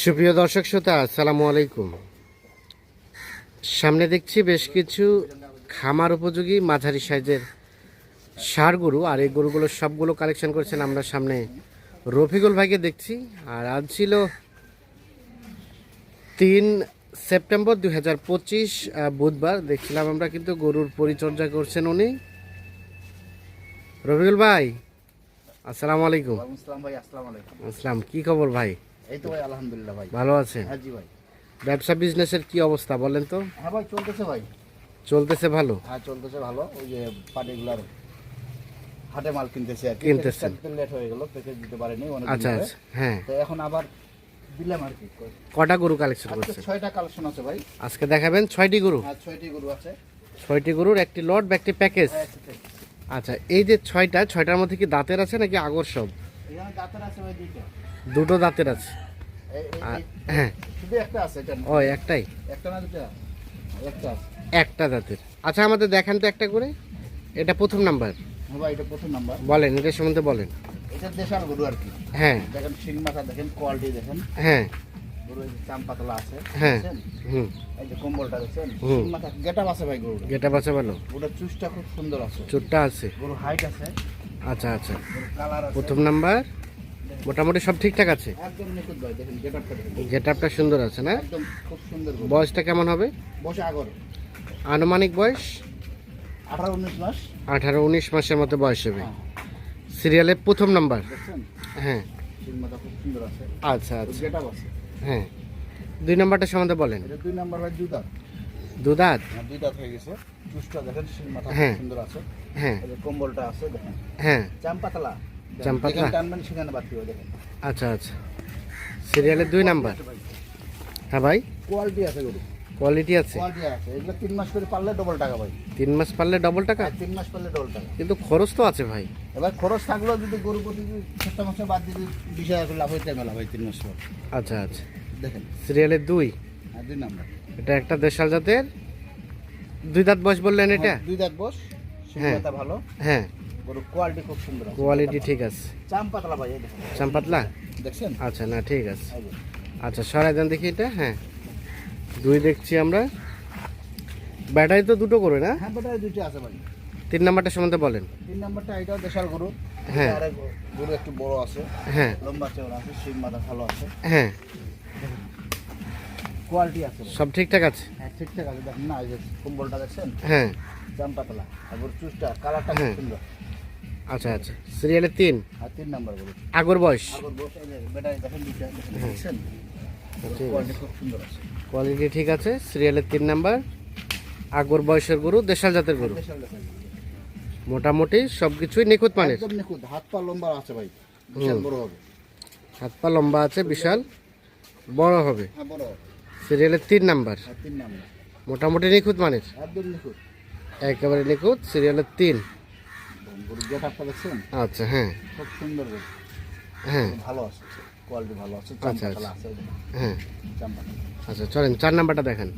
সুপ্রিয় দর্শক শ্রোতা আসসালামু আলাইকুম। সামনে দেখছি বেশ কিছু খামার উপযোগী মাঝারি সাইজের সার গরু আর এই গরুগুলো সবগুলো কালেকশন করেছেন আমরা সামনে রফিকুল ভাইকে দেখছি। আর আজ ছিল তিন সেপ্টেম্বর দুই হাজার পঁচিশ বুধবার। দেখছিলাম আমরা কিন্তু গরুর পরিচর্যা করছেন উনি। রফিকুল ভাই আসসালামু আলাইকুম। ওয়ালাইকুম আসসালাম ভাই আসসালামু আলাইকুম। আসসালাম কি খবর ভাই? এই তো ভাই আলহামদুলিল্লাহ ভাই। ভালো আছেন? হ্যাঁ জি ভাই। ব্যবসা বিজনেসের কি অবস্থা বলেন তো? হ্যাঁ ভাই চলতেছে ভাই। চলতেছে ভালো? হ্যাঁ চলতেছে ভালো। ওই যে পার্টিকুলার হাটে মাল কিনতেছি আর কি। লেট হয়ে গেল প্যাকেজ দিতে পারেনি অনেক আচ্ছা আচ্ছা হ্যাঁ। তো এখন আবার দিলাম আর কি। কটা গরু কালেকশন ছয়টা কালেকশন আছে ভাই। আজকে দেখাবেন ছয়টি গরু? হ্যাঁ ছয়টি গরু আছে। ছয়টি গরুর একটি লট বা একটি প্যাকেজ। আচ্ছা এই যে ছয়টা ছয়টার মধ্যে কি দাঁতের আছে নাকি আগর সব? দাঁতের আছে ভাই দুইটা। দুটো দাঁতের আছে। হ্যাঁ। একটাই? একটা দাঁতের। আচ্ছা আমাদের দেখান তো একটা করে। এটা প্রথম নাম্বার। হ্যাঁ এটা প্রথম নাম্বার। বলেন এটা সম্বন্ধে বলেন। এটা দেশাল গরু আর কি। হ্যাঁ। দেখেন শিং মাথা দেখেন কোয়ালিটি দেখেন। হ্যাঁ। গরু চাম পাতলা আছে হ্যাঁ। হুম। এই যে কম্বলটা দেখছেন? শিং মাথা গেটাপ আছে ভাই গেটা বাচ্চা ভালো। চুষটা খুব সুন্দর আছে। চোটটা আছে। গরু হাইট আছে। আচ্ছা আচ্ছা। গরু প্রথম নাম্বার। মোটামুটি সব ঠিকঠাক আছে? একদম নিখুঁত ভাই দেখেন গেটাপটা দেখেন। গেট আপটা সুন্দর আছে না? একদম খুব সুন্দর বয়সটা কেমন হবে? বসে আগর আনুমানিক বয়স? আঠারো উনিশ মাস। আঠারো উনিশ মাসের মতো বয়স হবে। হ্যাঁ, সিরিয়ালের প্রথম নাম্বার? হ্যাঁ। খুব সুন্দর আছে। আচ্ছা আচ্ছা। হ্যাঁ। দুই নাম্বারটা সম্বন্ধে বলেন। দুই নাম্বার ভাই দুই দাঁত দুদাত? হ্যাঁ, দুই দাঁত হয়ে গেছে। চুষটা দেখেন শিং মাথা হ্যাঁ। সুন্দর আছে। হ্যাঁ। কম্বলটা আছে দেখেন। হ্যাঁ। চাম পাতলা। সেখানে বাড়তি হবে দেখেন আচ্ছা আচ্ছা। সিরিয়ালের দুই নাম্বার? হ্যাঁ ভাই? কোয়ালিটি আছে গরু কোয়ালিটি আছে? কোয়ালিটি আছে। এগুলো তিন মাস করে পারলে ডবল টাকা ভাই। তিন মাস পারলে ডবল টাকা? তিন মাস পারলে ডবল টাকা। কিন্তু খরচ তো আছে ভাই। এবার খরচ থাকলেও যদি গরু প্রতি একটা মাসে বাদ যদি বিশ হাজার করে লাভ হইতে মেলা ভাই তিন মাস পর। আচ্ছা আচ্ছা। দেখেন। সিরিয়ালের দুই? আর দুই নাম্বার। এটা একটা দেশাল জাতের? দুই দাঁত বয়স বললেন এটা? হ্যাঁ, দুই দাঁত বস হ্যাঁ। ভালো। হ্যাঁ। গরু কোয়ালিটি খুব সুন্দর কোয়ালিটি ঠিক আছে। চাম পাতলা ভাই চাম্পাতলা দেখছেন? আচ্ছা না ঠিক আছে। আচ্ছা সরাই দেন দেখি এটা হ্যাঁ। দুই দেখছি আমরা। ব্যাটারি তো দুটো করে না? হ্যাঁ বেটা দুইটা আছে ভাই। তিন নাম্বারটা সম্বন্ধে বলেন। তিন নাম্বারটা এটাও দেশাল গরু। হ্যাঁ। গরু একটু বড় আছে। হ্যাঁ। লম্বা চওড়া আছে শিং মাথা ভালো আছে। হ্যাঁ। কোয়ালিটি আছে সব ঠিকঠাক আছে? হ্যাঁ ঠিকঠাক আছে। দেখেন না এই যে কম্বলটা দেখছেন? হ্যাঁ। চাম পাতলা। আর গরু চুষটা কালারটা হ্যাঁ। সুন্দর। আচ্ছা আচ্ছা। সিরিয়ালের তিন? তিন নাম্বার গরু আগর বয়স? কোয়ালিটি কোয়ালিটি ঠিক আছে। সিরিয়ালের তিন নাম্বার। আগর বয়সের গরু দেশাল জাতের গরু। মোটামুটি সব কিছুই নিখুঁত মানের। নিখুঁত। হাত পা লম্বা আছে ভাই বিশাল বড় হবে। হাত পা লম্বা আছে বিশাল বড় হবে। হ্যাঁ সিরিয়ালের তিন নাম্বার। তিন নাম্বার। মোটামুটি নিখুঁত মানের। একদম নিখুঁত। একেবারে নিখুঁত সিরিয়ালের তিন গরু গেট আপটা দেখছেন আচ্ছা হ্যাঁ। খুব সুন্দর হ্যাঁ। ভালো আছে কোয়ালিটি ভালো আছে আচ্ছা, আছে। হ্যাঁ। আচ্ছা চলেন চার নাম্বারটা দেখেন।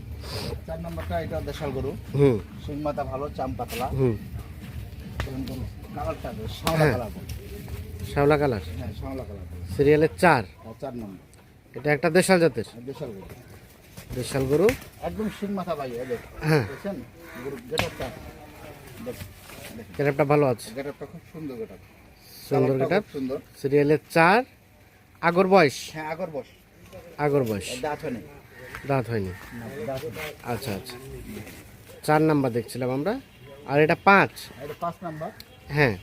চার নাম্বারটা এটা দেশাল গরু। হুম। শিং মাথা ভালো চাম পাতলা হুম। কালারটা শ্যাওলা হ্যাঁ। কালার শ্যাওলা কালার হ্যাঁ শ্যাওলা কালার সিরিয়ালের চার। আর চার নম্বর। এটা একটা দেশাল জাতের? আর দেশাল গরু। দেশাল গরু? একদম শিং মাথা ভাই হ্যাঁ। দেখছেন? গরু গেটআপটা দেখ। ক্যারেপটা ভালো আছে। গেটআপটা খুব সুন্দর গেটআপ। সুন্দর গেটা সুন্দর। সিরিয়ালের চার আগর বয়স। হ্যাঁ আগর বস আগর বয়স। দাঁত হয়নি। দাঁত হয়নি। হয়। আচ্ছা আচ্ছা। চার নাম্বার দেখছিলাম আমরা। আর এটা পাঁচ। এটা পাঁচ নাম্বার। হ্যাঁ।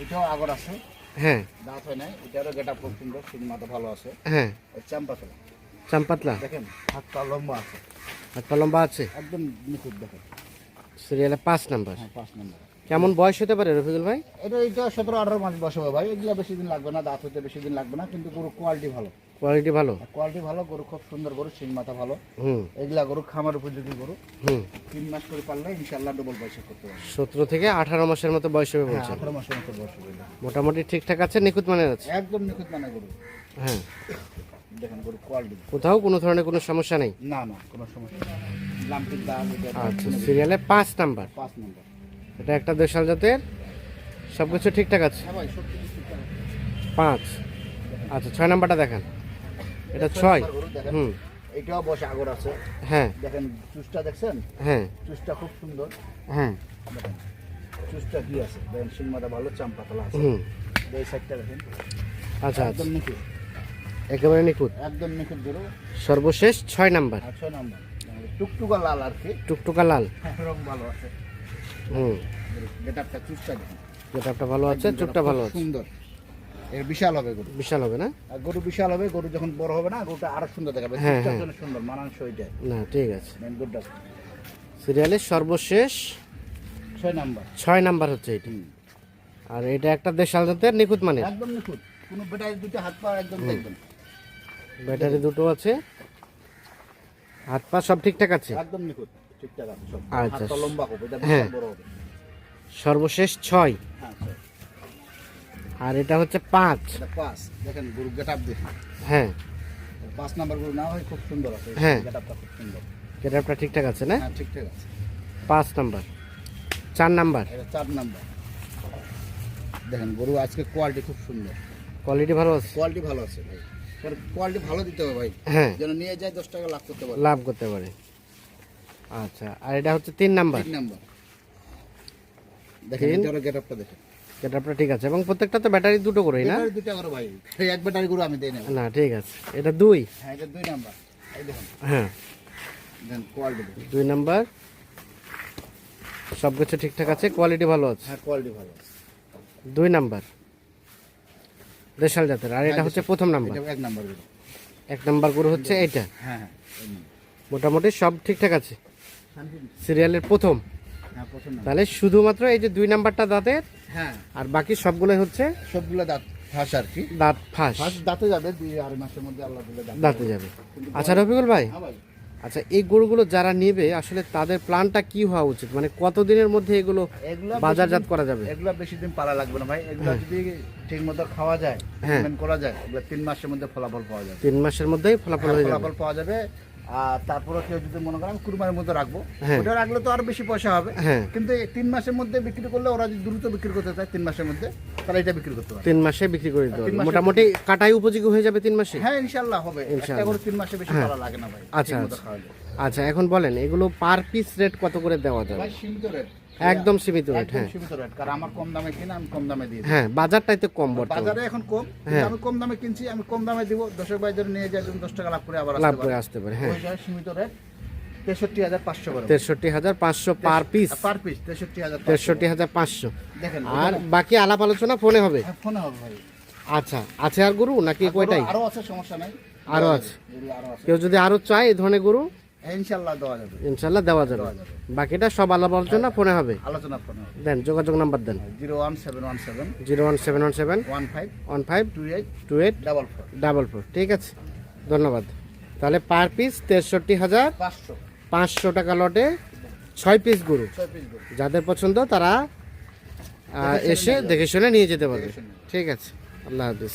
এটাও আগর আছে। হ্যাঁ। দাঁত হয় নাই এটারও গেটআপ খুব সুন্দর মাথা ভালো আছে। হ্যাঁ। চাম্পাতলা চাম্পাতলা দেখেন হাত পা লম্বা আছে। হাত পা লম্বা আছে? একদম নিখুঁত দেখেন। সিরিয়ালে পাঁচ নাম্বার। হ্যাঁ পাঁচ নাম্বার। কেমন বয়স হতে পারে রফিকুল ভাই? এটা এটা সতেরো আঠারো মাস বসে হবে ভাই। এগুলো বেশি দিন লাগবে না দাঁত হতে বেশি দিন লাগবে না কিন্তু গরু কোয়ালিটি ভালো। কোয়ালিটি ভালো? কোয়ালিটি ভালো গরু খুব সুন্দর গরু শিং মাথা ভালো। হুম। এগুলা গরু খামার উপযোগী গরু। হুম। তিন মাস করে পারলে ইনশাল্লাহ ডবল পয়সা করতে পারবে। সতেরো থেকে আঠারো মাসের মতো বয়স হবে হ্যাঁ বলছেন আঠারো মাসের মতো বয়স হবে। মোটামুটি ঠিকঠাক আছে নিখুঁত মানের আছে? একদম নিখুঁত মানে গরু। হ্যাঁ। দেখেন গরু কোয়ালিটি কোথাও কোনো ধরনের কোনো সমস্যা নেই? না না কোনো সমস্যা নেই। আচ্ছা সিরিয়ালে পাঁচ নাম্বার। পাঁচ নম্বর। এটা একটা দেশাল জাতের সব কিছু ঠিকঠাক আছে? হ্যাঁ পাঁচ। আচ্ছা ছয় নাম্বারটা দেখান। এটা ছয়। হুম। এটাও বসে আগর আছে। হ্যাঁ। দেখেন দেখছেন? হ্যাঁ। চুষটা খুব সুন্দর। হ্যাঁ। দেখেন চুষটা কি আছে? দেখেন সিংমাটা ভালো চাম্পাতলা আছে। হুম। এই সাইডটা দেখেন। আচ্ছা আচ্ছা। একদম নিখুঁত। একেবারে নিখুঁত। একদম নিখুঁত সর্বশেষ ছয় নাম্বার। আর ছয় নাম্বার। টুকটুকা লাল আর কি। টুকটুকা লাল। রং ভালো আছে। হুম। ভালো আছে ভালো আছে। সুন্দর। এর বিশাল হবে গরু। বিশাল হবে না? আর গরু বিশাল হবে গরু যখন বড় হবে না গরুটা আরও সুন্দর দেখাবে। হ্যাঁ, হ্যাঁ। সুন্দর না ঠিক আছে। গরুটা সিরিয়ালের সর্বশেষ ছয় নাম্বার। ছয় নাম্বার হচ্ছে এটি। আর এটা একটা দেশাল জাতের নিখুঁত মানে একদম নিখুঁত। কোনো বেটায় দুটো হাত পা একদম দেখবেন। ব্যাটারি দুটো আছে। হাত পা সব ঠিকঠাক আছে? একদম নিখুঁত। ঠিকঠাক আছে সব। আচ্ছা। হাতটা লম্বা হবে এটা হ্যাঁ। বড় হবে। সর্বশেষ ছয়। হ্যাঁ আর এটা হচ্ছে পাঁচ। পাঁচ। দেখেন গরু গেট আপ দেখুন। হ্যাঁ। পাঁচ নাম্বার গরু না হয় খুব সুন্দর আছে। হ্যাঁ। গেট আপটা খুব সুন্দর। গেটআপটা ঠিকঠাক আছে না? হ্যাঁ ঠিকঠাক আছে। পাঁচ নাম্বার। চার নাম্বার। এটা চার নাম্বার। দেখেন গরু আজকে কোয়ালিটি খুব সুন্দর। কোয়ালিটি ভালো আছে? কোয়ালিটি ভালো আছে ভাই। কোয়ালিটি ভালো দিতে হবে ভাই। হ্যাঁ। যেন নিয়ে যায় দশ টাকা লাভ করতে পারে। লাভ করতে পারে। আচ্ছা আর এটা হচ্ছে তিন নাম্বার। তিন নাম্বার। দেখেন তিন। এটারও গেট আপটা দেখেন। গেটআপটা ঠিক আছে এবং প্রত্যেকটা তো ব্যাটারি দুটো করেই না? ব্যাটারি দুটা করে ভাই। এক ব্যাটারি গরু আমি দেই না না ঠিক আছে এটা দুই। হ্যাঁ এটা দুই নাম্বার। এই দেখুন। হ্যাঁ। দেখেন। কোয়ালিটি দুই নাম্বার। সব কিছু ঠিকঠাক আছে কোয়ালিটি ভালো আছে? হ্যাঁ কোয়ালিটি ভালো আছে। দুই নাম্বার। দেশাল জাতের আর এটা হচ্ছে প্রথম নাম্বার। এটা এক নাম্বার এক নাম্বার গরু হচ্ছে এইটা? হ্যাঁ হ্যাঁ মোটামুটি সব ঠিকঠাক আছে? সিরিয়ালের প্রথম। হ্যাঁ তাহলে শুধুমাত্র এই যে দুই নাম্বারটা দাঁতের হ্যাঁ। আর বাকি সবগুলোই হচ্ছে সবগুলো দাঁত ফাঁস আর কি। দাঁত ফাঁস। ফাঁস দাঁতে যাবে দুই আড়াই মাসের মধ্যে আল্লাহ দাঁতে যাবে। আচ্ছা রফিকুল ভাই। হ্যাঁ আচ্ছা এই গরুগুলো যারা নেবে আসলে তাদের প্ল্যানটা কি হওয়া উচিত? মানে কতদিনের মধ্যে এগুলো বাজারজাত করা যাবে? এগুলো বেশি দিন পালা লাগবে না ভাই। এগুলো যদি ঠিক মতো খাওয়া যায় হ্যাঁ। ট্রিটমেন্ট করা যায় এগুলো তিন মাসের মধ্যে ফলাফল পাওয়া যাবে। তিন মাসের মধ্যেই ফলাফল ফলাফল পাওয়া যাবে। আর তারপরে কেউ যদি মনে করেন কুরবানির মধ্যে রাখব হ্যাঁ। ওটা রাখলে তো আরও বেশি পয়সা হবে। হ্যাঁ। কিন্তু তিন মাসের মধ্যে বিক্রি করলে ওরা যদি দ্রুত বিক্রি করতে চায় তিন মাসের মধ্যে তাহলে এটা বিক্রি করতে পারে তিন মাসে বিক্রি করে দিতে মোটামুটি কাটাই উপযোগী হয়ে যাবে তিন মাসে? হ্যাঁ ইনশাল্লাহ হবে। একটা করে তিন মাসে বেশি ভালো লাগে না ভাই। আচ্ছা, আচ্ছা। আচ্ছা এখন বলেন এগুলো পার পিস রেট কত করে দেওয়া যাবে? সীমিত রেট একদম সীমিত রেট হ্যাঁ। সীমিত রেট কারণ আমার কম দামে কিনা আমি কম দামে দিই। হ্যাঁ বাজারটাই তো কম বর্তমানে। বাজারে এখন কম হ্যাঁ। আমি কম দামে কিনছি আমি কম দামে দিব দর্শক ভাইদের নিয়ে যেন দশ টাকা লাভ করে আবার লাভ করে আসতে পারে হ্যাঁ। সীমিত রেট তেষট্টি হাজার পাঁচশো তেষট্টি হাজার পাঁচশো পার পিস পার পিস তেষট্টি হাজার তেষট্টি হাজার পাঁচশো। দেখেন আর বাকি আলাপ আলোচনা ফোনে হবে? হ্যাঁ, ফোনে হবে ভাই। আচ্ছা আছে আর গরু নাকি কয়টাই? আরও আছে সমস্যা নাই। আরও আছে। কেউ যদি আরও চায় এই ধরনের গরু? হ্যাঁ, ইনশাল্লাহ দেওয়া যাবে। ইনশাল্লাহ দেওয়া যাবে। বাকিটা সব আলাপ আলোচনা ফোনে হবে। আলোচনা ফোনে দেন যোগাযোগ নাম্বার দেন। Zero one seven one seven zero one seven one seven one five one five two eight two eight double four. Double four ঠিক আছে ধন্যবাদ। তাহলে পার পিস তেষট্টি হাজার পাঁচশো। পাঁচশো টাকা লটে ছয় পিস গরু। ছয় পিস গরু। যাদের পছন্দ তারা এসে দেখে শুনে নিয়ে যেতে পারবে। ঠিক আছে আল্লাহ হাফিজ।